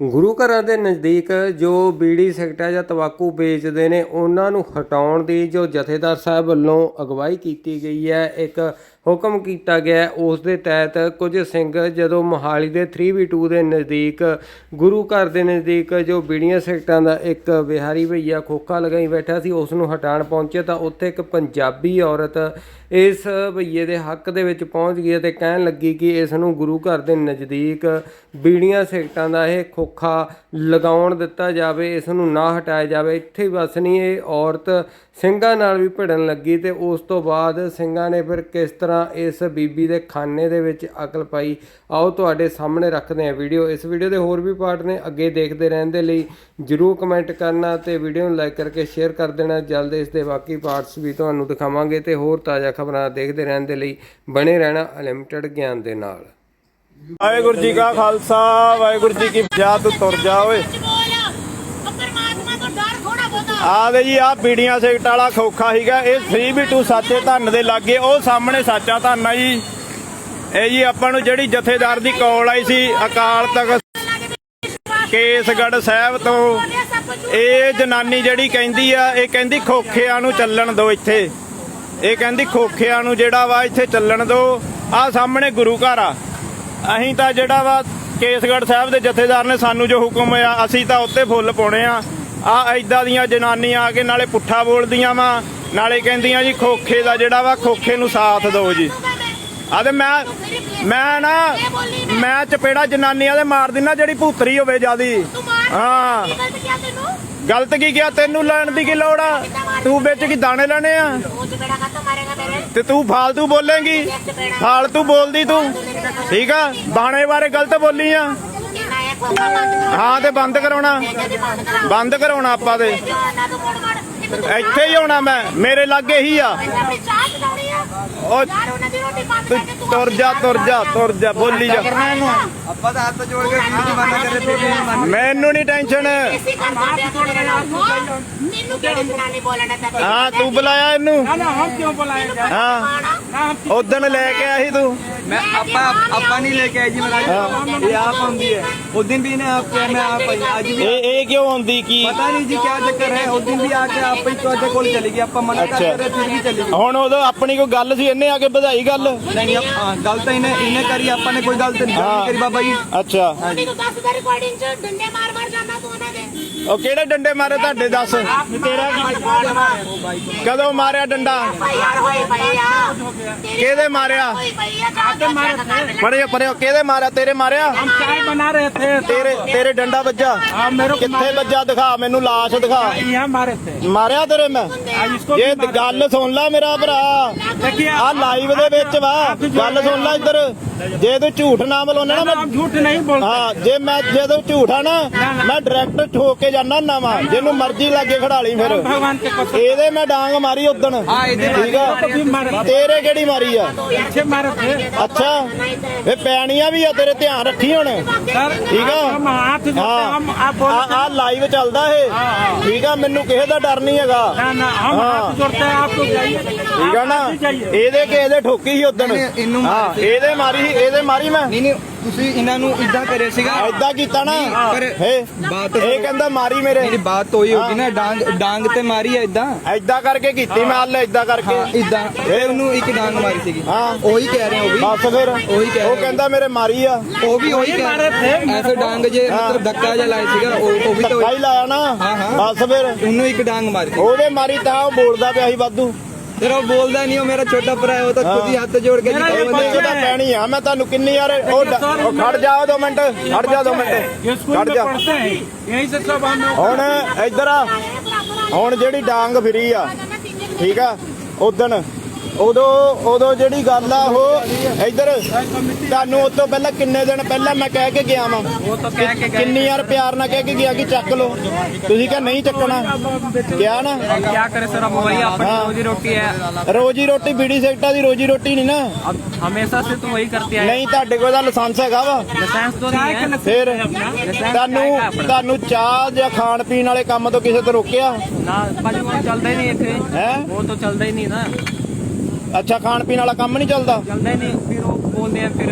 ਗੁਰੂ ਘਰਾਂ ਦੇ ਨਜ਼ਦੀਕ ਜੋ ਬੀੜੀ ਸਿਗਰਟਾਂ ਜਾਂ ਤੰਬਾਕੂ ਵੇਚਦੇ ਨੇ, ਉਹਨਾਂ ਨੂੰ ਹਟਾਉਣ ਦੀ ਜੋ ਜਥੇਦਾਰ ਸਾਹਿਬ ਵੱਲੋਂ ਅਗਵਾਈ ਕੀਤੀ ਗਈ ਹੈ, ਇੱਕ ਹੁਕਮ ਕੀਤਾ ਗਿਆ ਉਸ ਦੇ ਤਹਿਤ ਕੁਝ ਸਿੰਘ ਜਦੋਂ ਮੋਹਾਲੀ ਦੇ 3v2 ਦੇ ਨਜ਼ਦੀਕ, ਗੁਰੂ ਘਰ ਦੇ ਨਜ਼ਦੀਕ ਜੋ ਬੀੜੀਆਂ ਸਿਗਰਟਾਂ ਦਾ ਇੱਕ ਵਿਹਾਰੀ ਭਈਆ ਖੋਖਾ ਲਗਾਈ ਬੈਠਾ ਸੀ, ਉਸ ਨੂੰ ਹਟਾਉਣ ਪਹੁੰਚੇ ਤਾਂ ਉੱਥੇ ਇੱਕ ਪੰਜਾਬੀ ਔਰਤ ਇਸ ਭਈਏ ਦੇ ਹੱਕ ਦੇ ਵਿੱਚ ਪਹੁੰਚ ਗਈ ਅਤੇ ਕਹਿਣ ਲੱਗੀ ਕਿ ਇਸ ਨੂੰ ਗੁਰੂ ਘਰ ਦੇ ਨਜ਼ਦੀਕ ਬੀੜੀਆਂ ਸਿਗਰਟਾਂ ਦਾ ਇਹ ਖੋਖਾ ਲਗਾਉਣ ਦਿੱਤਾ ਜਾਵੇ, ਇਸ ਨੂੰ ਨਾ ਹਟਾਇਆ ਜਾਵੇ। ਇੱਥੇ ਹੀ ਬਸ ਨਹੀਂ, ਇਹ ਔਰਤ ਸਿੰਘਾਂ ਨਾਲ ਵੀ ਭਿੜਨ ਲੱਗੀ ਤੇ ਉਸ ਤੋਂ ਬਾਅਦ ਸਿੰਘਾਂ ਨੇ ਫਿਰ ਕਿਸ ਤਰ੍ਹਾਂ ਇਸ ਬੀਬੀ ਦੇ ਖਾਨੇ ਦੇ ਵਿੱਚ ਅਕਲ ਪਾਈ। ਆਓ ਤੁਹਾਡੇ ਸਾਹਮਣੇ ਰੱਖਦੇ ਹਾਂ ਵੀਡੀਓ ਇਸ ਵੀਡੀਓ ਦੇ ਹੋਰ ਵੀ ਪਾਰਟ ਨੇ। ਅੱਗੇ ਦੇਖਦੇ ਰਹਿਣ ਦੇ ਲਈ ਜਰੂਰ ਕਮੈਂਟ ਕਰਨਾ ਤੇ ਵੀਡੀਓ ਨੂੰ ਲਾਈਕ ਕਰਕੇ ਸ਼ੇਅਰ ਕਰ ਦੇਣਾ। ਜਲਦ ਇਸ ਦੇ ਬਾਕੀ ਪਾਰਟਸ ਵੀ ਤੁਹਾਨੂੰ ਦਿਖਾਵਾਂਗੇ ਤੇ ਹੋਰ ਤਾਜ਼ਾ ਖਬਰਾਂ ਦੇਖਦੇ ਰਹਿਣ ਦੇ ਲਈ ਬਣੇ ਰਹਿਣਾ ਅਨਲਿਮਟਿਡ ਗਿਆਨ ਦੇ ਨਾਲ। ਵਾਹਿਗੁਰੂ ਜੀ ਕਾ ਖਾਲਸਾ। ਵਾਹਿਗੁਰੂ ਜੀ ਕੀ ਫਤਿਹ। ਤੂੰ ਤੁਰ ਜਾ ਓਏ ਪਰਮਾਤਮਾ ਤੋਂ ਡਰ ਥੋੜਾ ਬਹੁਤਾ ਆ ਦੇ ਜੀ ਆ ਪੀੜੀਆਂ ਸੇਕਟ ਵਾਲਾ ਖੋਖਾ ਸੀਗਾ। ਇਹ 3v2 ਸਾਚੇ ਧੰਨ ਦੇ ਲਾਗੇ। ਉਹ ਸਾਹਮਣੇ ਸਾਚਾ ਧੰਨ ਆ ਜੀ। ਇਹ ਜੀ ਆਪਾਂ ਨੂੰ ਜਿਹੜੀ ਜਥੇਦਾਰ ਦੀ ਕਾਲ ਆਈ ਸੀ, ਅਕਾਲ ਤਖਤ ਕੇਸਗੜ੍ਹ ਸਾਹਿਬ ਤੋਂ। ਇਹ ਜਨਾਨੀ ਜਿਹੜੀ ਕਹਿੰਦੀ ਆ, ਇਹ ਕਹਿੰਦੀ ਖੋਖਿਆਂ ਨੂੰ ਚੱਲਣ ਦਿਓ ਇੱਥੇ। ਇਹ ਕਹਿੰਦੀ ਖੋਖਿਆਂ ਨੂੰ ਜਿਹੜਾ ਵਾ ਇੱਥੇ ਚੱਲਣ ਦਿਓ। ਆ ਸਾਹਮਣੇ ਗੁਰੂ ਘਰ ਆ। ਅਸੀਂ ਤਾਂ ਜਿਹੜਾ ਵਾ ਕੇਸਗੜ੍ਹ ਸਾਹਿਬ ਦੇ ਜਥੇਦਾਰ ਨੇ ਸਾਨੂੰ ਜੋ ਹੁਕਮ ਆ ਅਸੀਂ ਤਾਂ ਉੱਤੇ ਫੁੱਲ ਪਾਉਣੇ ਆ। ਆ ਐਦਾਂ ਦੀਆਂ ਜਨਾਨੀਆਂ ਆ ਕੇ ਨਾਲੇ ਪੁੱਠਾ ਬੋਲਦੀਆਂ ਵਾ, ਨਾਲੇ ਕਹਿੰਦੀਆਂ ਜੀ ਖੋਖੇ ਦਾ ਜਿਹੜਾ ਵਾ ਖੋਖੇ ਨੂੰ ਸਾਥ ਦਿਓ ਜੀ। ਆ ਤੇ ਮੈਂ ਮੈਂ ਨਾ, ਮੈਂ ਚਪੇੜਾ ਜਨਾਨੀਆਂ ਦੇ ਮਾਰ ਦਿੰਨਾ, ਜਿਹੜੀ ਭੂਤਰੀ ਹੋਵੇ ਜਿਆਦੀ। ਹਾਂ। ਗਲਤ ਕੀ ਕਿਹਾ? ਤੈਨੂੰ ਲੈਣ ਦੀ ਕੀ ਲੋੜ ਆ? ਤੂੰ ਵਿੱਚ ਕੀ ਦਾਣੇ ਲੈਣੇ ਆ? ਤੇ ਤੂੰ ਫਾਲਤੂ ਬੋਲੇਂਗੀ? ਫਾਲਤੂ ਬੋਲਦੀ ਤੂੰ। ਠੀਕ ਆ? ਦਾਣੇ ਬਾਰੇ ਗਲਤ ਬੋਲੀ ਆ? ਹਾਂ ਤੇ ਬੰਦ ਕਰਾਉਣਾ। ਬੰਦ ਕਰਾ ਬੰਦ ਕਰਾਉਣਾ ਆਪਾਂ ਮੋੜ ਇੱਥੇ ਹੀ ਹੋਣਾ ਮੈਂ। ਮੇਰੇ ਲਾਗੇ ਹੀ ਆ। ਆਪਣੀ ਚਾਹ ਚਲਾਉਣੀ ਆ ਉਹ ਯਾਰ ਉਹਨਾਂ ਦੀ ਰੋਟੀ ਬੰਦ ਤੂੰ ਕਰਕੇ ਤੂੰ ਤੁਰ ਜਾ ਤੁਰ ਜਾ ਤੁਰ ਜਾ ਬੋਲੀ ਜਾ ਆਪਾਂ ਤਾਂ ਹੱਥ ਜੋੜ ਕੇ ਵੀਡੀਓ ਬੰਦ ਕਰੇ ਤੇ ਵੀ ਮੰਨ ਮੈਨੂੰ ਨਹੀਂ ਟੈਨਸ਼ਨ ਇਸੇ ਕਰ ਸਾਡੇ ਥੋੜੇ ਨਾਲ ਮੈਨੂੰ ਕਿਹੜੀ ਜਨਾਨੀ ਬੋਲਣਾ ਤਾਂ ਹਾਂ ਤੂੰ ਬੁਲਾਇਆ ਇਹਨੂੰ ना हम क्यों बुलाए जाए ਹਾਂ ना हम ਉਦਣ ਲੈ ਕੇ ਆਇਆ ਸੀ ਤੂੰ मैं आपा आपा नहीं लेके आई जी मेरा ये आप आंदी है उस दिन भी ने आप मैं आप आई आज भी ਇਹ ਇਹ ਕਿਉਂ ਹੁੰਦੀ ਕੀ पता नहीं जी क्या चक्कर है उस दिन भी आके आप ही ਤੁਹਾਡੇ ਕੋਲ ਚਲੀ ਗਈ ਆਪਾਂ ਮਨਾ ਕਰ ਅੱਛਾ। ਰਹੇ ਫਿਰ ਵੀ ਚਲੀ ਗਈ ਹੁਣ ਉਦੋਂ ਆਪਣੀ ਕੋਈ ਗੱਲ ਸੀ ਇਹਨੇ ਆ ਕੇ ਵਧਾਈ ਗੱਲ। ਨਹੀਂ ਆਪ- ਹਾਂ ਗੱਲ ਤਾਂ ਇਹਨੇ ਇਹਨੇ ਕਰੀ ਆਪਾਂ ਨੇ ਕੋਈ ਗੱਲ ਤਾਂ ਨਹੀਂ। ਕਰੀ ਬਾਬਾ ਜੀ। ਅੱਛਾ। ਤੂੰ ਦੱਸ ਦਾ ਰਿਕਾਰਡਿੰਗ ਚ ਡੰਡੇ ਮਾਰ ਮਾਰ ਜਾਣਾ ਤੂੰ ਉਹਨਾਂ ਦੇ। ਉਹ ਕਿਹੜੇ ਡੰਡੇ ਮਾਰੇ ਤੁਹਾਡੇ ਦੱਸ तेरा ਕਦੋਂ ਮਾਰਿਆ ਡੰਡਾ ਭਾਈ ਯਾਰ ਹੋਏ ਭਈਆ ਕਿਹਦੇ ਮਾਰਿਆ ਹੋਏ ਭਈਆ ਜਾ ਮਾਰੇ ਪਰੇ ਪਰੇ ਕਿਹਦੇ ਮਾਰਿਆ ਤੇਰੇ ਮਾਰਿਆ हम चाय बना रहे थे ਤੇਰੇ ਤੇਰੇ ਡੰਡਾ ਵੱਜਾ हाँ मेरे को ਕਿੱਥੇ ਵੱਜਾ ਦਿਖਾ ਮੈਨੂੰ ਲਾਸ਼ ਦਿਖਾ यहाँ मारे थे ਮਾਰਿਆ ਤੇਰੇ ਮੈਂ आज इसको ਇਹ भी मारा। ਗੱਲ ਸੁਣ ਲੈ ਮੇਰਾ ਭਰਾ देखिए ਆ ਲਾਈਵ ਦੇ ਵਿੱਚ ਵਾ ਗੱਲ ਸੁਣ ਲੈ ਇੱਧਰ ਜੇ ਤੂੰ ਝੂਠ ਨਾ ਬੋਲਣਾ ਨਾ ਮੈਂ हम झूठ नहीं बोलते ਹਾਂ ਜੇ ਮੈਂ ਜਦੋਂ ਝੂਠ ਆ ਨਾ ਮੈਂ ਡਾਇਰੈਕਟ ਠੋਕ ਕੇ ਜਾਣਾ ਨਾ ਵਾ ਜਿਹਨੂੰ ਮਰਜ਼ੀ ਲਾਗੇ ਖੜਾ ਲਈ ਫਿਰ भगवान के कसम ਇਹਦੇ ਮੈਂ ਡਾਂਗ ਮਾਰੀ ਉਦਣ ਹਾਂ ਇਹਦੇ ਠੀਕ ਆ को भी मारे थे ਤੇਰੇ ਕਿਹੜੀ ਮਾਰੀ ਆ अच्छे मारे थे ਅੱਛਾ ਇਹ ਪੈਣੀਆਂ ਵੀ ਆ ਤੇਰੇ ਧਿਆਨ ਰੱਖੀ ਹੁਣ सर ठीक है। हम हाथ जोड़ते ਹਾਂ हम आप ਆ बोलते ਆ ਲਾਈਵ ਚੱਲਦਾ ਇਹ ਠੀਕ ਆ ਮੈਨੂੰ ਕਿਸੇ ਦਾ ਡਰ ਨਹੀਂ ਹੈਗਾ ना ना हम हाँ। हाथ जोड़ते हैं आपको जाइए ਠੀਕ ਆ ਨਾ आप भी जाइए ਇਹਦੇ ਕਿਸੇ ਦੇ ਠੋਕੀ ਸੀ ਉਦਣ ਇਹਨੇ- ਇਹਨੂੰ ਹਾਂ ਮਾਰੀ ਸੀ। ਇਹਦੇ ਮਾਰੀ ਸੀ ਇਹਦੇ ਮਾਰੀ ਮੈਂ ਨਹੀਂ ਨਹੀਂ ਤੁਸੀਂ ਇਹਨਾਂ ਨੂੰ ਇਦਾਂ ਕਰਿਆ ਸੀਗਾ। ਐਦਾਂ ਕੀਤਾ ਨਾ। ਪਰ ਹੇ ਬਾਤ ਇਹ ਕਹਿੰਦਾ ਮਾਰੀ ਮੇਰੇ। ਮੇਰੀ ਬਾਤ ਹੋਈ ਹੋਗੀ ਨਾ ਡਾਂਗ ਡਾਂਗ ਤੇ ਮਾਰੀ ਹੈ ਇਦਾਂ ਐਦਾਂ ਕਰਕੇ ਕੀਤੀ ਮੈਂ ਹੱਲ ਐਦਾਂ ਕਰਕੇ। ਹਾਂ ਇਦਾਂ ਫਿਰ ਉਹਨੂੰ ਇੱਕ ਡਾਂਗ ਮਾਰੀ ਸੀਗੀ। ਹਾਂ। ਉਹੀ ਕਹਿ ਰਹੇ ਹੋ ਵੀ। ਬਸ ਫਿਰ। ਉਹੀ ਕਹਿ ਉਹ ਰਹੇ। ਕਹਿੰਦਾ ਮੇਰੇ ਮਾਰੀ ਆ। ਉਹ ਵੀ ਉਹੀ ਕਹਿ थे ਐਸੇ ਡਾਂਗ ਜੇ ਮਤਲਬ ਧੱਕਾ ਜਿਹਾ ਲਾਇਆ ਸੀਗਾ ਉਹ ਉਹ ਵੀ ਤਾਂ ਧੱਕਾ ਹੀ ਲਾਇਆ ਨਾ। ਹਾਂ, ਹਾਂ। ਬਸ ਫਿਰ। ਉਹਨੂੰ ਇੱਕ ਡਾਂਗ ਮਾਰੀ ਉਹਦੇ ਮਾਰੀ ਤਾਂ ਉਹ ਬੋਲਦਾ ਪਿਆ ਸੀ ਵਾਧੂ। ਫਿਰ ਉਹ ਬੋਲਦਾ ਨਹੀਂ ਉਹ ਮੇਰਾ ਛੋਟਾ ਭਰਾ ਹੈ ਉਹ ਤਾਂ ਖੁਦ ਹੀ ਹੱਥ ਜੋੜ ਕੇ ਮੇਰਾ ਜੀ ਇਹ ਕਹਿੰਦਾ ਬੱਚੇ ਤਾਂ ਪੈਣੀ ਆ ਮੈਂ ਤੁਹਾਨੂੰ ਕਿੰਨੀ ਯਾਰ ਉਹ ਡ- ਉਹ ਖੜ ਜਾ ਦੋ ਮਿੰਟ ਖੜ ਜਾ ਦੋ ये ਮਿੰਟ स्कूल ਖੜ में ਜਾ पढ़ते हैं यहीं से सब हम ਹੁਣ ਇੱਧਰ ਆ ਹੁਣ ਜਿਹੜੀ ਡਾਂਗ ਫਿਰੀ ਆ ਠੀਕ ਆ ਉਦਣ ਉਦੋਂ ਉਦੋਂ ਜਿਹੜੀ ਗੱਲ ਆ ਉਹ ਇੱਧਰ ਤੁਹਾਨੂੰ ਉਸ ਤੋਂ ਪਹਿਲਾਂ ਕਿੰਨੇ ਦਿਨ ਪਹਿਲਾਂ ਮੈਂ ਕਹਿ ਕੇ ਗਿਆ ਵਾਂ? ਕਿੰਨੀ ਯਾਰ ਪਿਆਰ ਨਾਲ ਕਹਿ ਕੇ ਗਿਆ ਕਿ ਚੱਕ ਲਓ? ਤੁਸੀਂ ਕਿਹਾ ਨਹੀਂ ਚੱਕਣਾ। ਗਿਆ ਨਾ? ਕੀ ਕਰੇ ਸਰ ਅਬ ਆਪਣੀ ਰੋਜੀ ਰੋਟੀ ਹੈ। ਰੋਜੀ ਰੋਟੀ ਬੀੜੀ ਸਿਗਟਾ ਦੀ ਰੋਜੀ ਰੋਟੀ ਨਹੀਂ ਨਾ। ਹਮੇਸ਼ਾ ਸੇ ਤੂੰ ਵਹੀ ਕਰਤੇ ਆਏ ਨਹੀਂ ਤੁਹਾਡੇ ਕੋਲ ਦਾ ਲਾਇਸੈਂਸ ਹੈਗਾ ਵਾ। ਲਾਇਸੈਂਸ ਤੋਂ ਨਹੀਂ ਹੈ। ਫਿਰ ਤੁਹਾਨੂੰ ਤੁਹਾਨੂੰ ਚਾਹ ਜਾਂ ਖਾਣ ਪੀਣ ਵਾਲੇ ਕੰਮ ਤੋਂ ਕਿਸੇ ਤੋਂ ਰੋਕਿਆ? ਨਾ ਭਾਜੀ ਉਹ ਚੱਲਦਾ ਹੀ ਨਹੀਂ ਇੱਥੇ। ਹੈ? ਉਹ ਤਾਂ ਚੱਲਦਾ ਹੀ ਨਹੀਂ ਨਾ। ਅੱਛਾ ਖਾਣ ਪੀਣ ਵਾਲਾ ਕੰਮ ਨਹੀਂ ਚੱਲਦਾ चलता ही नहीं फिर वो बोलते हैं फिर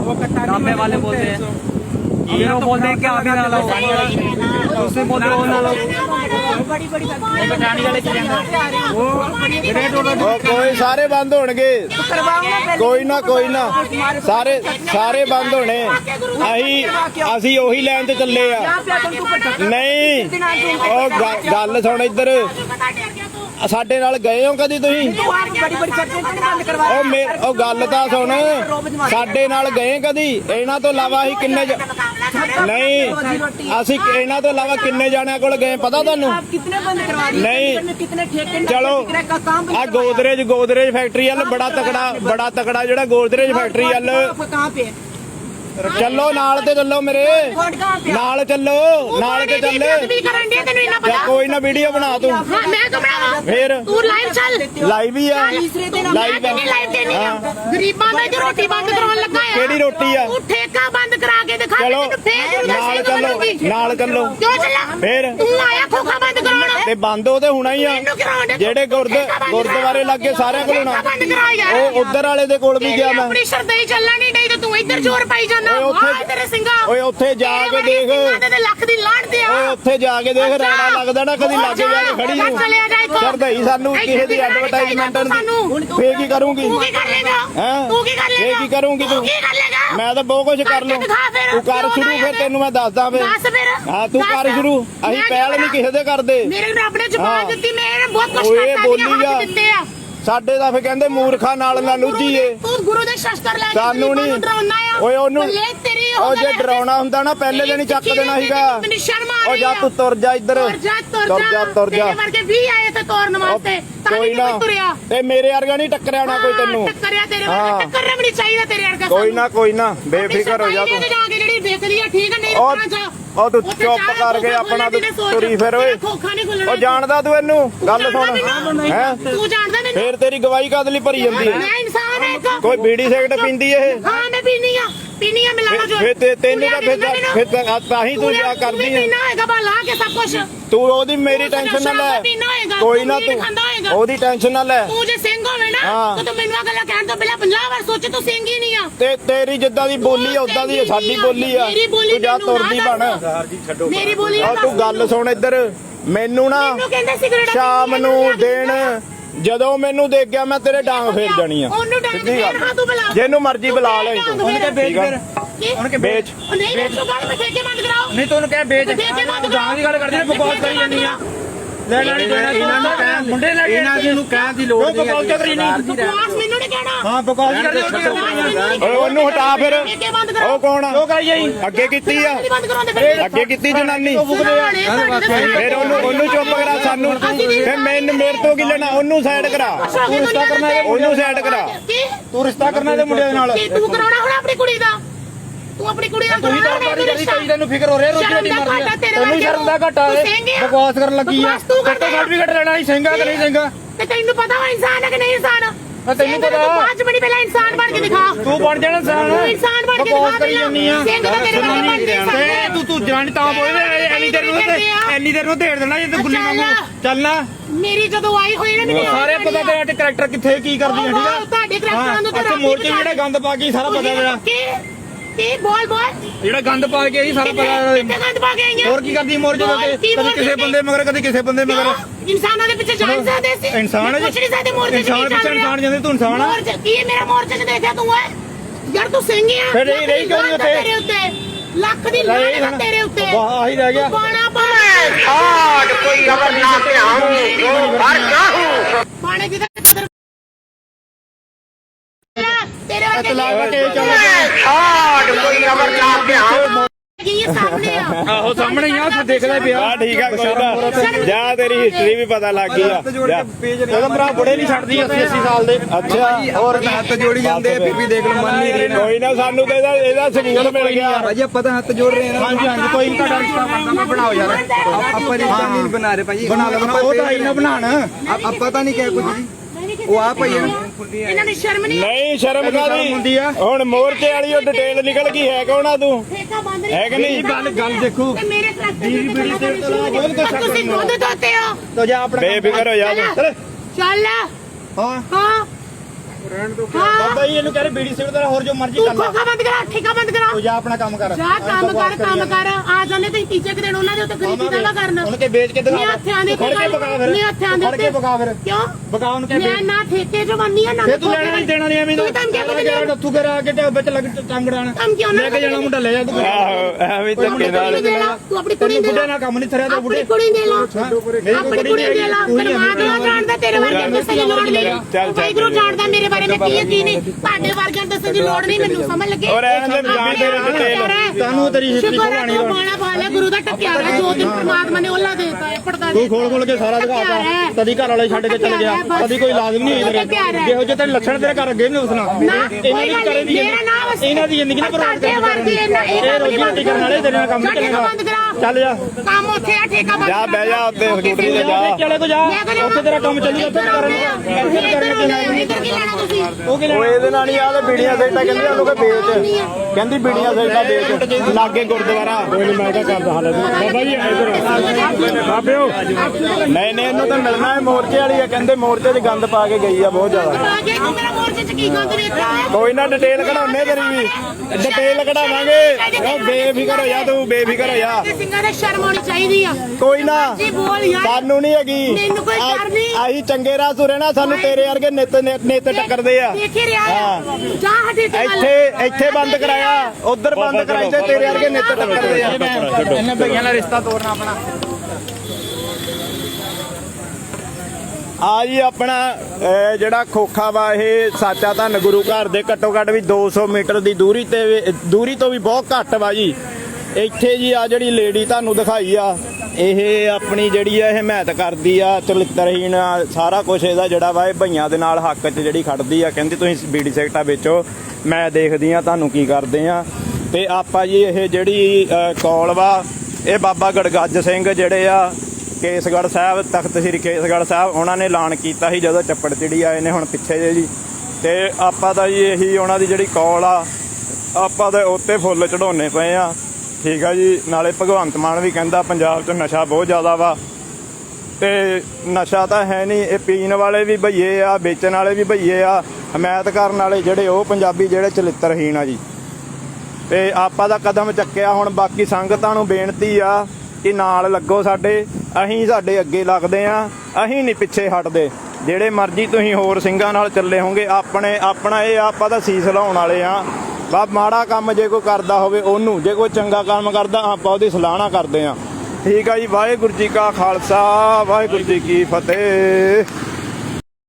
वो कटारी ढाबे वाले बोलते हैं फिर वो बोलते हैं कि आप ही ना लाओ उससे बोलते हो ना लाओ ਉਹ ਕੋਈ ਸਾਰੇ ਬੰਦ ਹੋਣਗੇ ਕੋਈ ਨਾ ਕੋਈ ਨਾ ਸਾਰੇ ਸਾਰੇ ਬੰਦ ਹੋਣੇ ਅਸੀਂ ਅਸੀਂ ਉਹੀ ਲਾਈਨ ਤੇ ਚੱਲੇ ਆ ਨਹੀਂ ਉਹ ਗ- ਗੱਲ ਸੁਣ ਇੱਧਰ ਸਾਡੇ ਨਾਲ ਗਏ ਹੋ ਕਦੀ ਤੁਸੀਂ ਉਹ ਮੇ ਉਹ ਗੱਲ ਤਾਂ ਸੁਣ ਸਾਡੇ ਨਾਲ ਗਏ ਕਦੀ ਇਹਨਾਂ ਤੋਂ ਇਲਾਵਾ ਅਸੀਂ ਕਿੰਨੇ ਜ- ਨਹੀਂ ਅਸੀਂ ਇਹਨਾਂ ਤੋਂ ਇਲਾਵਾ ਕਿੰਨੇ ਜਾਣਿਆਂ ਕੋਲ ਗਏ ਪਤਾ ਤੁਹਾਨੂੰ कितने बंद करवा दिए नहीं। कितने ठेके ਚਲੋ का काम ਆ ਗੋਦਰੇਜ ਗੋਦਰੇਜ ਫੈਕਟਰੀ ਵੱਲ ਬੜਾ ਤਕੜਾ ਬੜਾ ਤਕੜਾ ਜਿਹੜਾ ਗੋਦਰੇਜ ਫੈਕਟਰੀ ਵੱਲ कहाँ पे ਚੱਲੋ ਨਾਲ ਤੇ ਚੱਲੋ ਮੇਰੇ। ਨਾਲ ਚੱਲੋ ਨਾਲ ਤੇ ਚੱਲੇ। ਕੋਈ ਨਾ ਵੀਡੀਓ ਬਣਾ ਤੂੰ। ਮੈਂ ਤਾਂ ਬਣਾਵਾਂ? ਫੇਰ। ਤੂੰ ਲਾਈਵ ਚੱਲ। ਲਾਈਵ ਹੀ ਆ। ਲਾਈਵ ਆ। ਗਰੀਬਾਂ ਦਾ ਜੋ ਰੋਟੀ ਬੰਦ ਕਰਾਉਣ ਲੱਗਾ ਆ। ਕਿਹੜੀ ਰੋਟੀ ਆ? ਠੇਕਾ ਬੰਦ ਕਰਾ ਕੇ ਦਿਖਾ ਚਲੋ। ਨਾਲ ਚੱਲੋ ਨਾਲ ਚੱਲੋ। ਕਿਉਂ ਚੱਲਾ? ਤੂੰ ਆਇਆ ਖੋਖਾ ਬੰਦ ਕਰਾਉਣ। ਤੇ ਬੰਦ ਉਹ ਤੇ ਹੋਣਾ ਹੀ ਆ। ਜਿਹੜੇ ਗੁਰਦ ਗੁਰਦੁਆਰੇ ਲੱਗੇ ਸਾਰਿਆਂ ਕੋਲ ਹੋਣਾ। ਉਹ ਉਧਰ ਵਾਲੇ ਦੇ ਕੋਲ ਵੀ ਗਿਆ ਮੈਂ। ਆਪਣੀ ਸ਼ਰਧਾ ਹੀ ਚੱਲਣੀ ਨਹੀਂ ਇੱਧਰ ਜ਼ੋਰ ਪਾਈ ਜਾਂਦਾ ਓਏ ਉੱਥੇ- ਤੇਰੇ ਸਿੰਘਾ ਓਏ ਉੱਥੇ ਜਾ ਤੇਰੇ ਕੇ ਵਰਗੇ ਦੇਖ। ਸਿੰਘਾਂ ਦੇ ਲੱਖ ਦੀ ਲਾੜ ਤੇ ਆ ਓਏ ਉੱਥੇ ਜਾ ਕੇ ਦੇਖ ਰਾੜਾ ਲੱਗਦਾ ਨਾ ਕਦੀ ਲਾਗੇ ਜਾ ਕੇ ਖੜੀ ਨੂੰ। ਸਰਦਈ ਸਾਨੂੰ ਕਿਸੇ ਦੀ ਐਡਵਰਟਾਈਜ਼ਮੈਂਟ। ਫੇਰ ਕੀ ਕਰੂੰਗੀ ਤੂੰ ਕੀ ਕਰ ਲੇਗਾ ਹੈਂ? ਤੂੰ ਕੀ ਕਰ ਇਹ ਲੇਗਾ ਕੀ ਕਰੂੰਗੀ ਤੂੰ? ਕੀ ਕਰ ਲੇਗਾ ਮੈਂ ਤਾਂ ਬਹੁਤ ਕੁਝ ਕਰ ਲੂੰ ਕਰਕੇ ਦਿਖਾ ਫਿਰ। ਤੂੰ ਕਰ ਕਿਉਂ ਸ਼ੁਰੂ ਫਿਰ? ਤੈਨੂੰ ਮੈਂ ਦੱਸਦਾ ਫਿਰ ਦੱਸ ਫਿਰ। ਹਾਂ ਤੂੰ ਕਰ। ਸ਼ੁਰੂ ਅਸੀਂ ਮੈਂ ਪਹਿਲ ਨਹੀਂ ਕਿਸੇ ਦੇ ਕਰਦੇ ਮੇਰੇ ਰੱਬ ਨੇ ਹਾਂ। ਦਿੱਤੀ ਮੈਂ ਬਹੁਤ ਕੁਝ ਓਏ ਕਰਤਾ ਬੋਲੀ ਜਾ। ਹੱਥ ਦਿੱਤੇ ਆ ਸਾਡੇ ਤਾਂ ਫੇ ਕਹਿੰਦੇ ਮੂਰਖਾ ਨਾਲ ਨਾ ਲੁੱਝੀਏ। ਤੂੰ ਗੁਰੂ ਦੇ ਸ਼ਸਤਰ ਲੈ ਕੇ ਸਾਨੂੰ ਨਹੀਂ। ਡਰਾਉਣਾ ਆ। ਓਏ ਉਹਨੂੰ ਤੇਰੀ ਉਹ ਜੇ। ਡਰਾਉਣਾ ਹੁੰਦਾ ਨਾ ਪਹਿਲੇ ਦਿਨ ਹੀ ਚੱਕ ਦੇਣਾ ਸੀਗਾ। ਮੈਨੂੰ ਸ਼ਰਮ ਆ ਜਾ। ਤੂੰ ਤੁਰ ਜਾ ਇੱਧਰ। ਤੁਰ ਜਾ ਤੁਰ ਜਾ। ਤੁਰ ਜਾ। ਤੇਰੇ ਵਰਗੇ ਵੀ ਆਏ ਤੇ ਤੋਰਨ ਵਾਸਤੇ। ਤਾਂ ਕੋਈ ਨਹੀਂ ਕੋਈ ਤੁਰਿਆ। ਤੇ ਮੇਰੇ ਵਰਗਾ ਨਹੀਂ ਟੱਕਰਿਆ ਨਾ ਕੋਈ ਤੈਨੂੰ। ਟੱਕਰਿਆ ਤੇਰੇ। ਵਰਗਾ। ਟੱਕਰਨਾ ਵੀ ਨਹੀਂ ਚਾਹੀਦਾ ਤੇਰੇ ਵਰਗਾ ਕੋਈ। ਨਾ ਕੋਈ ਨਾ। ਬੇਫਿਕਰ ਹੋ ਜਾ ਤੂੰ। ਜਾ ਕੇ ਜਿਹੜੀ ਵੇਚ ਲਈ ਆ ਠੀਕ ਹੈ ਨਹੀਂ ਉਹ- ਰੱਖਣਾ ਜਾ। ਉਹ ਤੂੰ ਚੁੱਪ ਕਰਕੇ ਆਪਣਾ। ਤੁਰੀ ਫਿਰ ਓਏ। ਉਹ ਜਾਣਦਾ ਤੂੰ ਇਹਨੂੰ। ਗੱਲ ਸੁਣ। ਹੈ? ਤੂੰ ਫੇਰ ਤੇਰੀ ਗਵਾਹੀ ਕਦ ਲਈ ਭਰੀ ਜਾਂਦੀ ਹੈ? ਮੈਂ ਇਨਸਾਨ ਹਾਂ ਇੱਕ। ਕੋਈ ਬੀੜੀ ਸਿਗਰਟ ਪੀਂਦੀ ਇਹ? ਹਾਂ ਮੈਂ ਪੀਣੀ ਆ ਪੀਣੀ ਆ ਮਿਲਾਣਾ ਜੋ। ਫਿਰ ਤੇ ਤੈਨੂੰ ਤਾਂ ਫਿਰ ਫਿਰ ਤਾਂ ਤਾਂ ਹੀ ਤੂੰ ਜਾ ਕਰਦੀ ਹੈ। ਪੀਣਾ ਹੋਏਗਾ ਬਾ ਲਾ ਕੇ ਸਭ ਕੁਝ ਤੂੰ ਉਹਦੀ ਮੇਰੀ ਟੈਨਸ਼ਨ ਨਾ ਲੈ। ਕੋਈ ਨਾ ਤੂੰ। ਉਹਦੀ ਟੈਨਸ਼ਨ ਨਾ ਲੈ। ਤੂੰ ਜੇ ਸਿੰਘ ਹੋਵੇ ਨਾ। ਤਾਂ ਤੂੰ ਮੈਨੂੰ ਆ ਗੱਲਾਂ ਕਹਿਣ ਤੋਂ ਪਹਿਲਾਂ 50 ਵਾਰ ਸੋਚੇ ਤੂੰ ਸਿੰਘ ਹੀ ਨਹੀਂ ਆ। ਤੇ ਤੇਰੀ ਜਿੱਦਾਂ ਦੀ ਬੋਲੀ ਆ ਉਦਾਂ ਦੀ ਸਾਡੀ ਬੋਲੀ ਆ। ਤੂੰ ਜਾ ਤੁਰਦੀ ਬਣ। ਮੇਰੀ ਬੋਲੀ ਆ ਤੂੰ ਗੱਲ ਸੁਣ ਇੱਧਰ। ਮੈਨੂੰ ਨਾ ਮੈਨੂੰ ਕਹਿੰਦੇ ਸਿਗਰਟ ਸ਼ਾਮ ਨੂੰ ਦਿਨ ਜਦੋਂ ਮੈਨੂੰ ਦੇਖ ਗਿਆ ਮੈਂ ਤੇਰੇ ਡਾਂਗ ਫੇਰ ਜਾਣੀ ਆ। ਉਹਨੂੰ ਡਾਂਗ ਸਿੱਧੀ ਗੱਲ। ਫੇਰ ਹਾਂ ਤੂੰ ਬੁਲਾ ਜਿਹਨੂੰ ਮਰਜ਼ੀ ਬੁਲਾ ਲੈ ਤੂੰ ਉਹਨੂੰ ਕਹਿ ਠੀਕ ਆ? ਉਹਨ ਕੇ ਵੇਚ ਉਹ ਨਹੀਂ ਵੇਚ ਤੂੰ ਗੱਲ ਮੈਂ ਠੇਕੇ ਬੰਦ ਕਰਾਓ। ਨਹੀਂ ਤੂੰ ਕਹਿ ਵੇਚ ਠੇਕੇ ਬੰਦ ਤੂੰ ਗਾਂ ਦੀ ਗੱਲ ਕਰਦੀ ਨਾ ਬਕਵਾਸ ਕਰੀ ਜਾਂਦੀ ਆ। ਲੈਣਾ ਨਹੀਂ ਦੇਣਾ ਇਹਨਾਂ ਨੂੰ ਕਹਿ ਮੁੰਡੇ ਲੈ ਕੇ ਇਹਨਾਂ ਦੀ ਨੂੰ ਕਹਿਣ ਦੀ ਲੋੜ ਨਹੀਂ ਬਕਵਾਸ ਕਰੀ ਨਹੀਂ ਬਕਵਾਸ ਮੈਨੂੰ ਨਹੀਂ ਕਹਿਣਾ। ਹਾਂ ਬਕਵਾਸ ਹੀ ਕਰਦੇ ਬਕਵਾਸ ਮੈਨੂੰ ਨਹੀਂ ਓਏ ਕਹਿਣਾ। ਉਹਨੂੰ ਹਟਾ ਫਿਰ। ਉਹ ਕੌਣ ਆ? ਕਰੀ ਜਾਈ। ਅੱਗੇ ਕੀਤੀ ਆ। ਅੱਗੇ ਕੀਤੀ ਜਨਾਨੀ। ਫਿਰ ਉਹਨੂੰ ਉਹਨੂੰ ਚੁੱਪ ਕਰਾ ਸਾਨੂੰ। ਫਿਰ ਮੈਨੂੰ ਮੇਰੇ ਤੋਂ ਕੀ ਲੈਣਾ? ਉਹਨੂੰ ਸਾਈਡ ਕਰਾ। ਤੂੰ ਰਿਸ਼ਤਾ ਕਰਨਾ ਹੈ ਉਹਨੂੰ ਸਾਈਡ ਕਰਾ ਤੂੰ ਰਿਸ਼ਤਾ ਕਰਨਾ ਦੇ ਮੁੰਡੇ ਦੇ ਨਾਲ। ਕੀ? ਤੂੰ ਕਰਾਉਣਾ ਹੁਣ ਆਪਣੀ ਕੁੜੀ ਦਾ? ਤੂੰ ਆਪਣੀ ਕੁੜੀ ਦਾ ਤੂੰ ਹੀ ਤਾਂ ਬਾਰੀ ਕਰੀ ਕਈ ਤੈਨੂੰ ਫਿਕਰ ਹੋ ਰਿਹਾ ਰੋਟੀ ਰੋਟੀ ਮਾਰਦੀ ਤੈਨੂੰ ਸ਼ਰਮ ਦਾ ਘਾਟਾ ਹੈ ਬਕਵਾਸ ਕਰਨ ਲੱਗੀ ਆ। ਤੂੰ ਕੱਟੋ ਸਰਟੀਫਿਕੇਟ ਲੈਣਾ ਸੀ ਸਿੰਘਾ ਕਿ ਨਹੀਂ ਸਿੰਘਾ ਤੇ ਤੈਨੂੰ ਪਤਾ ਵਾ ਇਨਸਾਨ ਹੈ ਕਿ ਨਹੀਂ ਇਨਸਾਨ? ਆ ਤੈਨੂੰ ਪਤਾ। ਤੂੰ ਬਾਅਦ ਚ ਬੜੀ ਪਹਿਲਾਂ ਇਨਸਾਨ ਬਣ ਕੇ ਦਿਖਾ। ਤੂੰ ਬਣ ਜਾਣਾ ਇਨਸਾਨ। ਤੂੰ ਇਨਸਾਨ ਬਣ ਕੇ ਦਿਖਾ ਕਰੀ ਆ। ਸਿੰਘ ਦਾ ਤੇਰੇ ਵਰਗੇ ਬਣ ਕੇ ਇਨਸਾਨ ਤੇ ਤੂੰ ਤੂੰ ਜਾਣੀ ਤਾਂ ਬੋਲਦੇ ਐਨੀ ਦੇਰ ਨੂੰ ਤੇ ਐਨੀ ਦੇਰ ਨੂੰ ਢੇੜ ਦੇਣਾ ਜੇ ਤੂੰ ਗੁੱਲੀ ਵਾਂਗੂ। ਚੱਲਣਾ ਮੇਰੀ ਜਦੋਂ ਆਈ ਹੋਈ ਨਾ ਮੈਨੂੰ ਸਾਰੇ ਪਤਾ ਤੇਰਾ ਤੇ ਕਰੈਕਟਰ ਕਿੱਥੇ ਕੀ ਕਰਦੀ ਹੈ ਠੀਕ ਆ? ਤੁਹਾਡੇ ਕਰੈਕਟਰਾਂ ਨੂੰ ਤਾਂ ਮੋਰਚੇ ਜਿਹੜਾ ਗੰਦ ਪਾ ਕੇ ਸਾਰਾ ਪਤਾ ਤੇਰਾ। ਕੀ ਬੋਲ ਬੋਲ। ਜਿਹੜਾ ਗੰਦ ਪਾ ਕੇ ਆਈ ਸਾਰਾ ਪਤਾ ਕਿੱਥੇ ਗੰਦ ਪਾ ਕੇ ਆਈਆਂ? ਹੋਰ ਕੀ ਕਰਦੀ ਮੋਰਚੇ ਦੇ ਕਦੇ ਮੋਰਚੇ ਕਿਸੇ? ਬੰਦੇ ਮਗਰ ਕਦੇ ਕਿਸੇ ਬੰਦੇ ਮਗਰ। ਇਨਸਾਨਾਂ ਦੇ ਪਿੱਛੇ ਜਾਣ ਸਕਦੇ ਸੀ ਇਨਸਾਨ ਹੈ ਜੀ। ਕੁਛ ਨਹੀਂ ਸਕਦੇ ਮੋਰਚੇ ਚ ਇਨਸਾਨ ਪਿੱਛੇ ਰਿਹਾ? ਇਨਸਾਨ ਜਾਂਦੇ ਤੂੰ ਇਨਸਾਨ ਆ। ਮੋਰਚੇ ਕੀ ਮੇਰਾ ਮੋਰਚੇ ਚ ਦੇਖਿਆ ਤੂੰ ਹੈ? ਯਾਰ ਤੂੰ ਸਿੰਘ ਆ। ਫਿਰ ਇਹ ਰਹੀ ਕਿਉਂ ਨੀ ਉੱਥੇ? ਤੇਰੇ ਉੱਤੇ। ਲੱਖ ਦੀ ਰਹੀ ਲਾਹਨਤ। ਤੇਰੇ ਉੱਤੇ। ਵਾਹ ਆਹੀ ਰਹਿ ਗਿਆ। ਬਾਣਾ ਪਾ ਆਜ ਕੋਈ ਖਬਰ ਨਾ ਧਿਆਉ ਹਰ ਕਾਹੂ ਬਾਣੇ ਦੀ ਤਾਂ ਕੇ ਚੱਲ ਕੋਈ ਸਾਹਮਣੇ ਆ? ਆਹੋ ਸਾਹਮਣੇ ਹੀ ਆ ਉੱਥੇ ਦੇਖਦਾ ਪਿਆ। ਆ ਠੀਕ ਆ ਕੋਈ ਨਾ ਜਾ ਤੇਰੀ ਹਿਸਟਰੀ ਵੀ ਪਤਾ ਲੱਗ ਗਈ ਆ। ਜਾ। ਉਹਦਾ ਭਰਾ ਬੁੜੇ ਨਹੀਂ ਛੱਡਦੀ 80 80 ਸਾਲ ਦੇ। ਅੱਛਾ ਹੋਰ ਹੱਥ ਜੋੜੀ ਜਾਂਦੇ ਬੀਬੀ ਦੇਖ ਲਓ ਮੰਨ ਨਹੀਂ ਰਹੀ। ਕੋਈ ਨਾ ਸਾਨੂੰ ਤਾਂ ਇਹਦਾ ਇਹਦਾ ਸਬੂਤ ਮਿਲ ਗਿਆ। ਭਾਜੀ ਆਪਾਂ ਤਾਂ ਹੱਥ ਜੋੜ ਰਹੇ ਹਾਂ ਨਾ। ਹਾਂਜੀ ਹਾਂਜੀ ਕੋਈ ਨਹੀਂ ਤੁਹਾਡਾ ਰਿਸ਼ਤਾ ਬਣਦਾ ਮੈਂ ਬਣਾਓ ਯਾਰ। ਆਪ- ਰਿਸ਼ਤਾ ਨਹੀਂ ਬਣਾ ਰਹੇ ਭਾਜੀ। ਬਣਾ ਲੈ ਬਣਾ ਉਹ ਤਾਂ ਆਈ ਨਾ ਬਣਾਣ ਆਪ- ਆਪਾਂ ਤਾਂ ਨਹੀਂ ਕਹਿ ਕੁਝ ਜੀ ਉਹ ਆ। ਭਾਈ ਇਹਨਾਂ ਨੂੰ ਸ਼ਰਮ ਨਹੀਂ ਨਹੀਂ ਸ਼ਰਮ ਕਾਦੀ? ਹੁੰਦੀ ਆ। ਹੁਣ ਮੋਰਚੇ ਵਾਲੀ ਉਹ ਡਿਟੇਲ ਨਿਕਲ ਗਈ ਹੈ ਕੌਣ ਆ ਤੂੰ? ਠੇਕਾ ਬੰਦ ਹੈ ਕਿ ਨਹੀਂ? ਗੱਲ ਗੱਲ ਦੇਖੋ। ਤੇ ਮੇਰੇ ਕਰੈਕਟਰ ਦੀ ਬੀੜੀ ਤੇ ਤੁਸੀਂ ਖੁਦ ਦੋਤੇ ਹੋ। ਤੋ ਜਾ ਆਪਣਾ ਬੇਫਿਕਰ ਹੋ ਜਾ ਚੱਲ। ਹਾਂ। ਹਾਂ। ਬਾਬਾ ਜੀ ਇਹਨੂੰ ਕਹਿੰਦੇ ਬੀੜੀ ਸਿਗਰਟ ਦਾ ਹੋਰ ਜੋ ਮਰਜ਼ੀ ਤੂੰ ਕਰ ਲੈ। ਖੋਖਾ ਬੰਦ ਕਰਾ ਠੇਕਾ ਬੰਦ ਕਰਾ। ਤੂੰ ਜਾ ਆਪਣਾ ਕੰਮ ਕਰ। ਜਾ ਕੰਮ ਕਰ ਕੰਮ ਕਰ ਆ ਜਾਂਦੇ ਤੇ ਤੀਜੇ ਕੁ ਦਿਨ ਉਹਨਾਂ ਦੇ ਉੱਤੇ ਗਰੀਬੀ ਦਾ ਵਾ ਕਰਨਾ। ਉਹਨੂੰ ਕੇ ਵੇਚ ਕੇ ਦਿਖਾ ਮੈਂ ਹੱਥਾਂ ਦੇ ਫੜ ਕੇ ਬਗਾ ਫਿਰ। ਮੈਂ ਹੱਥਾਂ ਦੇ ਫੜ ਕੇ ਉੱਤੇ- ਬਗਾ ਫਿਰ। ਕਿਉਂ? ਬਗਾ ਉਹਨੂੰ ਕੇ ਮੈਂ ਨਾ ਠੇਕੇ ਚ ਬੰਨੀ ਆ ਨਾ ਫੇ ਤੂੰ ਲੈਣਾ ਨਹੀਂ ਦੇਣਾ ਨਹੀਂ ਐਵੇਂ ਤੂੰ ਤਾਂ ਕਿਹਾ ਕਿ ਜਿਹੜਾ ਨੱਥੂ ਕਰ ਆ ਕੇ ਤੇ ਵਿੱਚ ਲੱਗ ਟੰਗੜਾਣਾ ਕੰਮ ਕਿਉਂ ਨਾ ਲੈ ਕੇ ਜਾਣਾ ਮੁੰਡਾ ਲੈ ਜਾ ਤੂੰ। ਆਹੋ ਐਵੇਂ ਧੱਕੇ ਨਾਲ ਦੇ ਲਾ ਤੂੰ ਆਪਣੀ ਕੁੜੀ ਤੈਨੂੰ ਦੇ ਬੁੱਢੇ ਲਾ। ਨਾਲ ਕੰਮ ਨਹੀਂ ਥਰਿਆ ਤੇ ਆਪਣੀ ਬੁੱਢੇ। ਕੁੜੀ ਦੇ ਲਾ। ਮੇਰੀ ਆਪਣੀ ਕੁੜੀ ਦੇ ਲਾ। ਪਰਮਾਤਮਾ ਜਾਣਦਾ ਤੇਰੇ ਵਰਗੇ ਦੱਸਣ ਦੀ ਲੋੜ ਨਹੀਂ। ਚੱਲ, ਵਾਹਿਗੁਰੂ ਜਾਣਦਾ ਮੇਰੇ ਬਾਰੇ ਮੈਂ ਕੀ ਹੈ ਕੀ ਨਹੀਂ? ਤੁਹਾਡੇ ਵਰਗਿਆਂ ਨੂੰ ਦੱਸਣ ਦੀ ਲੋੜ ਨਹੀਂ ਮੈਨੂੰ ਸਮਝ ਲੱਗੇ। ਔਰ ਇਹਨਾਂ ਦੇ ਜਾਣਦੇ ਰਹਿਣ ਡਿਟੇਲ ਤੁਹਾਨੂੰ ਤੇਰੀ ਹਿਸਟਰੀ ਸ਼ੁਕਰ ਹੈ ਖੋਲਾਣੀ ਤੂੰ ਬਾਣਾ ਪਾ ਲਿਆ ਗੁਰੂ ਦਾ ਟੱਕਿਆ ਰਿਹਾ ਜੋ ਦਿਨ ਪਰਮਾਤਮਾ ਨੇ ਉਹਲਾ ਦੇਤਾ ਹੈ ਪੜਦਾ ਤੂੰ ਖੋਲ ਖੋਲ ਕੇ ਸਾਰਾ ਦਿਖਾਤਾ ਕਦੀ ਘਰ ਵਾਲੇ ਛੱਡ ਕੇ ਚਲੇ ਗਿਆ। ਕਦੀ ਕੋਈ ਲਾਜ਼ਮ ਨਹੀਂ ਹੋਈ ਤੇਰੇ ਜਿਹੋ ਜਿਹੇ ਤੇਰੇ ਲੱਛਣ ਤੇਰੇ ਘਰ ਅੱਗੇ ਨਹੀਂ ਉਸਨਾ ਇਹਨਾਂ ਦੀ ਘਰੇ ਦੀ ਮੇਰਾ ਨਾਮ ਵਸ- ਇਹਨਾਂ ਦੀ ਜ਼ਿੰਦਗੀ ਨਾ ਬਰਬਾਦ ਇਹਨਾਂ- ਇਹ ਰੋਜੀ ਰੋਟੀ ਕਰਨ ਵਾਲੇ ਤੇਰੇ ਨਾਲ ਕੰਮ ਚੱਲੇਗਾ। ਕਰਾ ਚੱਲ ਜਾ। ਕੰਮ ਉੱਥੇ ਆ ਠੇਕਾ ਬੰਦ ਜਾ ਬਹਿ ਜਾ ਉੱਤੇ ਸਕੂਟਰੀ ਤੇ ਜਾ। ਚਲੇ ਕੋ ਉੱਥੇ ਤੇਰਾ ਕੰਮ ਚੱਲੂਗਾ ਉੱਥੇ ਕਰਨ ਕੈਂਸਲ ਕਰਨ ਕੀ ਹੈ? ਇੱਧਰ ਕੀ ਲੈਣਾ ਤੁਸੀਂ? ਉਹ ਕੀ ਉਹ ਲੈਣਾ ਇਹਦੇ ਨਾਲ ਹੀ ਆ ਤੇ ਬੀੜੀਆਂ ਸੇਟਾ ਕਹਿੰਦੀ ਉਹਨੂੰ ਕਿ ਵੇਚ ਕਹਿੰਦੀ ਬੀੜੀਆਂ ਸੇਟਾ ਵੇਚ ਲਾਗੇ ਗੁਰਦੁਆਰਾ। ਮੈਂ ਤਾਂ ਕਰਦਾ ਹਾਲੇ। ਬਾਬਾ ਜੀ ਇਧਰ ਬਾਬਿਓ ਨਹੀਂ ਨਹੀਂ ਇਹਨੂੰ ਤਾਂ ਮਿਲਣਾ ਹੈ ਮੋਰਚੇ ਵਾਲੀ ਆ। ਕਹਿੰਦੇ ਮੋਰਚੇ 'ਚ ਗੰਦ ਪਾ ਕੇ ਗਈ ਆ ਬਹੁਤ ਜ਼ਿਆਦਾ। ਤੂੰ ਕੋਈ ਨਾ ਡਿਟੇਲ ਕਢਾਉਣੇ ਤੇਰੀ ਵੀ। ਡਿਟੇਲ ਕਢਾਵਾਂਗੇ। ਉਹ ਬੇਫਿਕਰ ਹੋ ਜਾ ਤੂੰ ਬੇਫਿਕਰ ਹੋ ਜਾ। ਦੇ ਸ਼ਰਮ ਆਉਣੀ ਚਾਹੀਦੀ ਆ। ਕੋਈ ਨਾ। ਜੀ ਬੋਲ ਯਾਰ। ਸਾਨੂੰ ਨਹੀਂ ਹੈਗੀ। ਮੈਨੂੰ ਕੋਈ ਡਰ ਨਹੀਂ। ਆਹੀ ਚੰਗੇ ਰਾਹ ਤੁਰੇ ਨਾ ਸਾਨੂੰ ਤੇਰੇ ਵਰਗੇ ਨਿੱਤ ਨਿੱਤ ਟੱਕਰਦੇ ਆ। ਦੇਖ ਹੀ ਰਿਹਾ ਆ। ਜਾ ਹੱਡੀ ਤੇ ਗੱਲ ਇੱਥੇ ਇੱਥੇ ਬੰਦ ਕਰਾਇਆ। ਉਧਰ ਬੰਦ ਕਰਾਈ ਤੇ ਤੇਰੇ ਵਰਗੇ ਨਿੱਤ ਟੱਕਰਦੇ ਆ। ਇਹਨੇ ਭਈਆਂ ਨਾਲ ਰਿਸ਼ਤਾ ਤੋੜਨਾ ਆਪਣਾ। ਆ ਜੀ ਆਪਣਾ ਅਹ, ਜਿਹੜਾ ਖੋਖਾ ਵਾ ਇਹ ਸਾਚਾ ਧੰਨ ਗੁਰੂ ਘਰ ਦੇ ਘੱਟੋ ਘੱਟ ਵੀ 200 ਮੀਟਰ ਦੀ ਦੂਰੀ ਤੇ ਵੀ- ਦੂਰੀ ਤੋਂ ਵੀ ਬਹੁਤ ਘੱਟ ਵਾ ਜੀ। ਇੱਥੇ ਜੀ ਆ ਜਿਹੜੀ ਲੇਡੀ ਤੁਹਾਨੂੰ ਦਿਖਾਈ ਆ ਇਹ ਆਪਣੀ ਜਿਹੜੀ ਆ ਇਹ ਹਮਾਇਤ ਕਰਦੀ ਆ ਚਲਿੱਤਰਹੀਣ ਆ, ਸਾਰਾ ਕੁਝ ਇਹਦਾ ਜਿਹੜਾ ਵਾ ਇਹ ਭਈਆਂ ਦੇ ਨਾਲ ਹੱਕ 'ਚ ਜਿਹੜੀ ਖੜਦੀ ਆ। ਕਹਿੰਦੀ ਤੁਸੀਂ ਬੀੜੀ ਸਿਗਰਟਾਂ ਵੇਚੋ ਮੈਂ ਦੇਖਦੀ ਆ ਤੁਹਾਨੂੰ ਕੀ ਕਰਦੇ ਆ। ਤੇ ਆਪਾਂ ਜੀ ਇਹ ਜਿਹੜੀ ਕੌਲ ਵਾ ਇਹ ਬਾਬਾ ਗੜਗੱਜ ਸਿੰਘ ਜਿਹੜੇ ਆ ਕੇਸਗੜ੍ਹ ਸਾਹਿਬ ਤਖਤ ਸ੍ਰੀ ਕੇਸਗੜ੍ਹ ਸਾਹਿਬ ਉਹਨਾਂ ਨੇ ਐਲਾਨ ਕੀਤਾ ਸੀ ਜਦੋਂ ਚੱਪੜ ਚਿੜੀ ਆਏ ਨੇ ਹੁਣ ਪਿੱਛੇ ਜੇ ਜੀ। ਤੇ ਆਪਾਂ ਤਾਂ ਜੀ ਇਹੀ ਉਹਨਾਂ ਦੀ ਜਿਹੜੀ ਕੌਲ ਆ ਆਪਾਂ ਤਾਂ ਉੱਤੇ ਫੁੱਲ ਚੜਾਉਣੇ ਪਏ ਆ। ਠੀਕ ਆ ਜੀ, ਨਾਲੇ ਭਗਵੰਤ ਮਾਨ ਵੀ ਕਹਿੰਦਾ ਪੰਜਾਬ 'ਚ ਨਸ਼ਾ ਬਹੁਤ ਜ਼ਿਆਦਾ ਵਾ। ਤੇ ਨਸ਼ਾ ਤਾਂ ਹੈ ਨਹੀਂ, ਇਹ ਪੀਣ ਵਾਲੇ ਵੀ ਭਈਏ ਆ, ਵੇਚਣ ਵਾਲੇ ਵੀ ਭਈਏ ਆ, ਹਮਾਇਤ ਕਰਨ ਵਾਲੇ ਜਿਹੜੇ ਉਹ ਪੰਜਾਬੀ ਜਿਹੜੇ ਚਲਿੱਤਰਹੀਣ ਆ ਜੀ। ਤੇ ਆਪਾਂ ਦਾ ਕਦਮ ਚੱਕਿਆ ਹੁਣ, ਬਾਕੀ ਸੰਗਤਾਂ ਨੂੰ ਬੇਨਤੀ ਆ ਕਿ ਨਾਲ ਲੱਗੋ ਸਾਡੇ ਅਸੀਂ ਸਾਡੇ ਅੱਗੇ ਲੱਗਦੇ ਆ ਅਸੀਂ ਨਹੀਂ ਪਿੱਛੇ ਹਟਦੇ। ਜਿਹੜੇ ਮਰਜ਼ੀ ਤੁਸੀਂ ਹੋਰ ਸਿੰਘਾਂ ਨਾਲ ਚੱਲੇ ਹੋਗੇ ਆਪਣੇ, ਆਪਣਾ ਇਹ ਆਪਾਂ ਤਾਂ ਸੀਸ ਲਾਉਣ ਵਾਲੇ ਆ। ਬਾ ਮਾੜਾ ਕੰਮ ਜੇ ਕੋਈ ਕਰਦਾ ਹੋਵੇ ਉਹਨੂੰ, ਜੇ ਕੋਈ ਚੰਗਾ ਕੰਮ ਕਰਦਾ, ਆਪਾਂ ਉਹਦੀ ਸਲਾਹਣਾ ਕਰਦੇ ਆ ਠੀਕ ਆ ਜੀ, ਵਾਹਿਗੁਰੂ ਜੀ ਕਾ ਖਾਲਸਾ, ਵਾਹਿਗੁਰੂ ਜੀ ਕੀ ਫਤਿਹ।